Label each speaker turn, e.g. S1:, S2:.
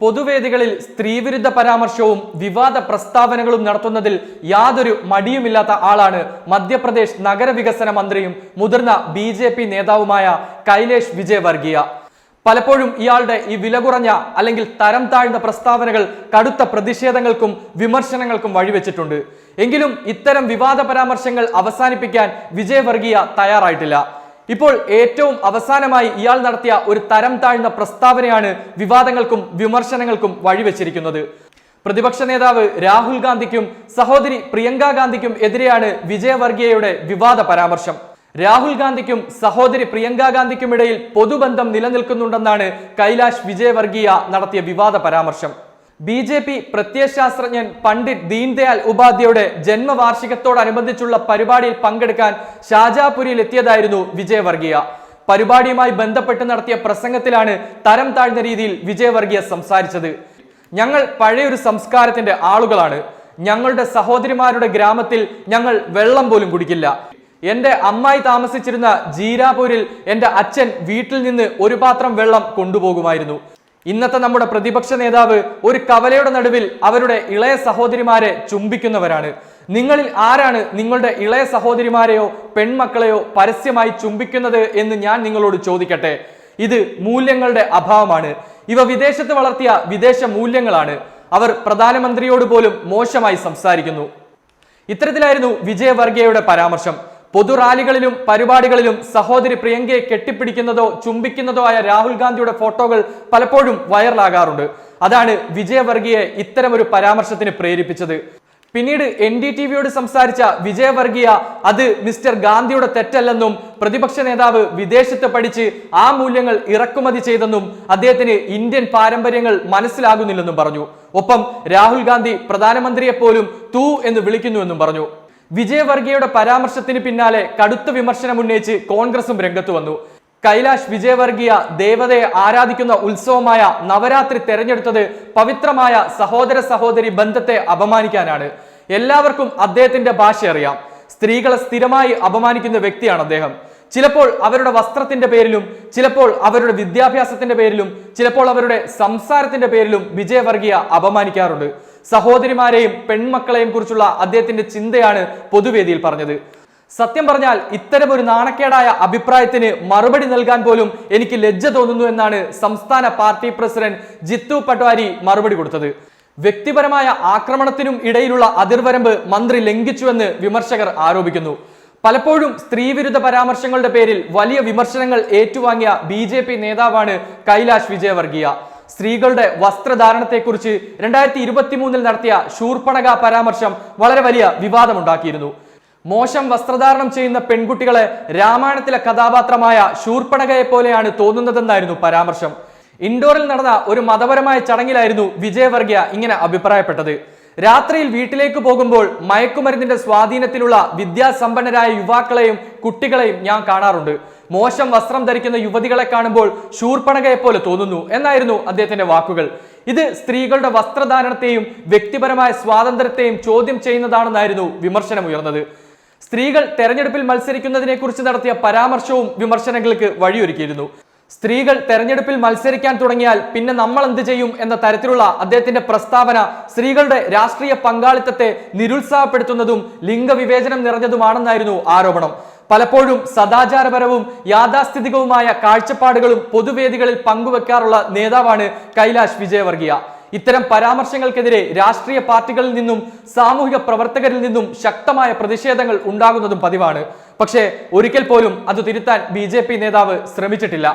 S1: പൊതുവേദികളിൽ സ്ത്രീവിരുദ്ധ പരാമർശവും വിവാദ പ്രസ്താവനകളും നടത്തുന്നതിൽ യാതൊരു മടിയുമില്ലാത്ത ആളാണ് മധ്യപ്രദേശ് നഗരവികസന മന്ത്രിയും മുതിർന്ന ബി ജെ പി നേതാവുമായ കൈലേഷ് വിജയവർഗീയ. പലപ്പോഴും ഇയാളുടെ ഈ വില കുറഞ്ഞ അല്ലെങ്കിൽ തരം താഴ്ന്ന പ്രസ്താവനകൾ കടുത്ത പ്രതിഷേധങ്ങൾക്കും വിമർശനങ്ങൾക്കും വഴിവെച്ചിട്ടുണ്ട്. എങ്കിലും ഇത്തരം വിവാദ പരാമർശങ്ങൾ അവസാനിപ്പിക്കാൻ വിജയവർഗീയ തയ്യാറായിട്ടില്ല. ഇപ്പോൾ ഏറ്റവും അവസാനമായി ഇയാൾ നടത്തിയ ഒരു തരം താഴ്ന്ന പ്രസ്താവനയാണ് വിവാദങ്ങൾക്കും വിമർശനങ്ങൾക്കും വഴിവെച്ചിരിക്കുന്നത്. പ്രതിപക്ഷ നേതാവ് രാഹുൽ ഗാന്ധിക്കും സഹോദരി പ്രിയങ്ക ഗാന്ധിക്കും എതിരെയാണ് വിജയവർഗീയയുടെ വിവാദ പരാമർശം. രാഹുൽ ഗാന്ധിക്കും സഹോദരി പ്രിയങ്ക ഗാന്ധിക്കും ഇടയിൽ പൊതുബന്ധം നിലനിൽക്കുന്നുണ്ടെന്നാണ് കൈലാഷ് വിജയവർഗീയ നടത്തിയ വിവാദ പരാമർശം. ബി ജെ പി പ്രത്യയശാസ്ത്രജ്ഞൻ പണ്ഡിറ്റ് ദീൻദയാൽ ഉപാധ്യയുടെ ജന്മവാർഷികത്തോടനുബന്ധിച്ചുള്ള പരിപാടിയിൽ പങ്കെടുക്കാൻ ഷാജാപുരിയിൽ എത്തിയതായിരുന്നു വിജയവർഗീയ. പരിപാടിയുമായി ബന്ധപ്പെട്ട് നടത്തിയ പ്രസംഗത്തിലാണ് തരം താഴ്ന്ന രീതിയിൽ വിജയവർഗീയ സംസാരിച്ചത്. ഞങ്ങൾ പഴയൊരു സംസ്കാരത്തിന്റെ ആളുകളാണ്. ഞങ്ങളുടെ സഹോദരിമാരുടെ ഗ്രാമത്തിൽ ഞങ്ങൾ വെള്ളം പോലും കുടിക്കില്ല. എന്റെ അമ്മായി താമസിച്ചിരുന്ന ജീരാപൂരിൽ എന്റെ അച്ഛൻ വീട്ടിൽ നിന്ന് ഒരു പാത്രം വെള്ളം കൊണ്ടുപോകുമായിരുന്നു. ഇന്നത്തെ നമ്മുടെ പ്രതിപക്ഷ നേതാവ് ഒരു കവലയുടെ നടുവിൽ അവരുടെ ഇളയ സഹോദരിമാരെ ചുംബിക്കുന്നവരാണ്. നിങ്ങളിൽ ആരാണ് നിങ്ങളുടെ ഇളയ സഹോദരിമാരെയോ പെൺമക്കളെയോ പരസ്യമായി ചുംബിക്കുന്നത് എന്ന് ഞാൻ നിങ്ങളോട് ചോദിക്കട്ടെ. ഇത് മൂല്യങ്ങളുടെ അഭാവമാണ്. ഇവ വിദേശത്ത് വളർത്തിയ വിദേശ മൂല്യങ്ങളാണ്. അവർ പ്രധാനമന്ത്രിയോട് പോലും മോശമായി സംസാരിക്കുന്നു. ഇത്തരത്തിലായിരുന്നു വിജയവർഗീയയുടെ പരാമർശം. പൊതുറാലികളിലും പരിപാടികളിലും സഹോദരി പ്രിയങ്കയെ കെട്ടിപ്പിടിക്കുന്നതോ ചുംബിക്കുന്നതോ ആയ രാഹുൽ ഗാന്ധിയുടെ ഫോട്ടോകൾ പലപ്പോഴും വൈറലാകാറുണ്ട്. അതാണ് വിജയവർഗീയെ ഒരു പരാമർശത്തിന് പ്രേരിപ്പിച്ചത്. പിന്നീട് എൻ ഡി ടി വിയോട് സംസാരിച്ച വിജയവർഗീയ അത് മിസ്റ്റർ ഗാന്ധിയുടെ തെറ്റല്ലെന്നും പ്രതിപക്ഷ നേതാവ് വിദേശത്ത് പഠിച്ച് ആ മൂല്യങ്ങൾ ഇറക്കുമതി ചെയ്തെന്നും അദ്ദേഹത്തിന് ഇന്ത്യൻ പാരമ്പര്യങ്ങൾ മനസ്സിലാകുന്നില്ലെന്നും പറഞ്ഞു. ഒപ്പം രാഹുൽ ഗാന്ധി പ്രധാനമന്ത്രിയെപ്പോലും തൂ എന്ന് വിളിക്കുന്നുവെന്നും പറഞ്ഞു. വിജയവർഗീയയുടെ പരാമർശത്തിന് പിന്നാലെ കടുത്ത വിമർശനം ഉന്നയിച്ച് കോൺഗ്രസും രംഗത്തു വന്നു. കൈലാഷ് വിജയവർഗീയ ദേവതയെ ആരാധിക്കുന്ന ഉത്സവമായ നവരാത്രി തെരഞ്ഞെടുത്തത് പവിത്രമായ സഹോദര സഹോദരി ബന്ധത്തെ അപമാനിക്കാനാണ്. എല്ലാവർക്കും അദ്ദേഹത്തിന്റെ ഭാഷ അറിയാം സ്ത്രീകളെ സ്ഥിരമായി അപമാനിക്കുന്ന വ്യക്തിയാണ് അദ്ദേഹം. ചിലപ്പോൾ അവരുടെ വസ്ത്രത്തിന്റെ പേരിലും ചിലപ്പോൾ അവരുടെ വിദ്യാഭ്യാസത്തിന്റെ പേരിലും ചിലപ്പോൾ അവരുടെ സംസാരത്തിന്റെ പേരിലും വിജയവർഗീയ അപമാനിക്കാറുണ്ട്. സഹോദരിമാരെയും പെൺമക്കളെയും കുറിച്ചുള്ള അദ്ദേഹത്തിന്റെ ചിന്തയാണ് പൊതുവേദിയിൽ പറഞ്ഞത്. സത്യം പറഞ്ഞാൽ ഇത്തരം ഒരു നാണക്കേടായ അഭിപ്രായത്തിന് മറുപടി നൽകാൻ പോലും എനിക്ക് ലജ്ജ തോന്നുന്നു എന്നാണ് സംസ്ഥാന പാർട്ടി പ്രസിഡന്റ് ജിത്തു പട്വാരി മറുപടി കൊടുത്തത്. വ്യക്തിപരമായ ആക്രമണത്തിനും ഇടയിലുള്ള അതിർവരമ്പ് മന്ത്രി ലംഘിച്ചുവെന്ന് വിമർശകർ ആരോപിക്കുന്നു. പലപ്പോഴും സ്ത്രീവിരുദ്ധ പരാമർശങ്ങളുടെ പേരിൽ വലിയ വിമർശനങ്ങൾ ഏറ്റുവാങ്ങിയ ബി ജെ പി നേതാവാണ് കൈലാഷ് വിജയവർഗീയ. സ്ത്രീകളുടെ വസ്ത്രധാരണത്തെക്കുറിച്ച് രണ്ടായിരത്തി ഇരുപത്തി മൂന്നിൽ നടത്തിയ ശൂർപ്പണക പരാമർശം വളരെ വലിയ വിവാദമുണ്ടാക്കിയിരുന്നു. മോശം വസ്ത്രധാരണം ചെയ്യുന്ന പെൺകുട്ടികളെ രാമായണത്തിലെ കഥാപാത്രമായ ശൂർപ്പണകയെ പോലെയാണ് തോന്നുന്നതെന്നായിരുന്നു പരാമർശം. ഇൻഡോറിൽ നടന്ന ഒരു മതപരമായ ചടങ്ങിലായിരുന്നു വിജയവർഗീയ ഇങ്ങനെ അഭിപ്രായപ്പെട്ടത്. രാത്രിയിൽ വീട്ടിലേക്ക് പോകുമ്പോൾ മയക്കുമരുന്നിന്റെ സ്വാധീനത്തിലുള്ള വിദ്യാസമ്പന്നരായ യുവാക്കളെയും കുട്ടികളെയും ഞാൻ കാണാറുണ്ട്. മോശം വസ്ത്രം ധരിക്കുന്ന യുവതികളെ കാണുമ്പോൾ ശൂർപ്പണകയെ പോലെ തോന്നുന്നു എന്നായിരുന്നു അദ്ദേഹത്തിന്റെ വാക്കുകൾ. ഇത് സ്ത്രീകളുടെ വസ്ത്രധാരണത്തെയും വ്യക്തിപരമായ സ്വാതന്ത്ര്യത്തെയും ചോദ്യം ചെയ്യുന്നതാണെന്നായിരുന്നു വിമർശനമുയർന്നത്. സ്ത്രീകൾ തെരഞ്ഞെടുപ്പിൽ മത്സരിക്കുന്നതിനെ കുറിച്ച് നടത്തിയ പരാമർശവും വിമർശനങ്ങൾക്ക് വഴിയൊരുക്കിയിരുന്നു. സ്ത്രീകൾ തെരഞ്ഞെടുപ്പിൽ മത്സരിക്കാൻ തുടങ്ങിയാൽ പിന്നെ നമ്മൾ എന്ത് ചെയ്യും എന്ന തരത്തിലുള്ള അദ്ദേഹത്തിന്റെ പ്രസ്താവന സ്ത്രീകളുടെ രാഷ്ട്രീയ പങ്കാളിത്തത്തെ നിരുത്സാഹപ്പെടുത്തുന്നതും ലിംഗവിവേചനം നിറഞ്ഞതുമാണെന്നായിരുന്നു ആരോപണം. പലപ്പോഴും സദാചാരപരവും യാഥാസ്ഥിതികവുമായ കാഴ്ചപ്പാടുകളും പൊതുവേദികളിൽ പങ്കുവെക്കാറുള്ള നേതാവാണ് കൈലാഷ് വിജയവർഗീയ. ഇത്തരം പരാമർശങ്ങൾക്കെതിരെ രാഷ്ട്രീയ പാർട്ടികളിൽ നിന്നും സാമൂഹിക പ്രവർത്തകരിൽ നിന്നും ശക്തമായ പ്രതിഷേധങ്ങൾ ഉണ്ടാകുന്നതും പതിവാണ്. പക്ഷേ ഒരിക്കൽ പോലും അത് തിരുത്താൻ ബി നേതാവ് ശ്രമിച്ചിട്ടില്ല.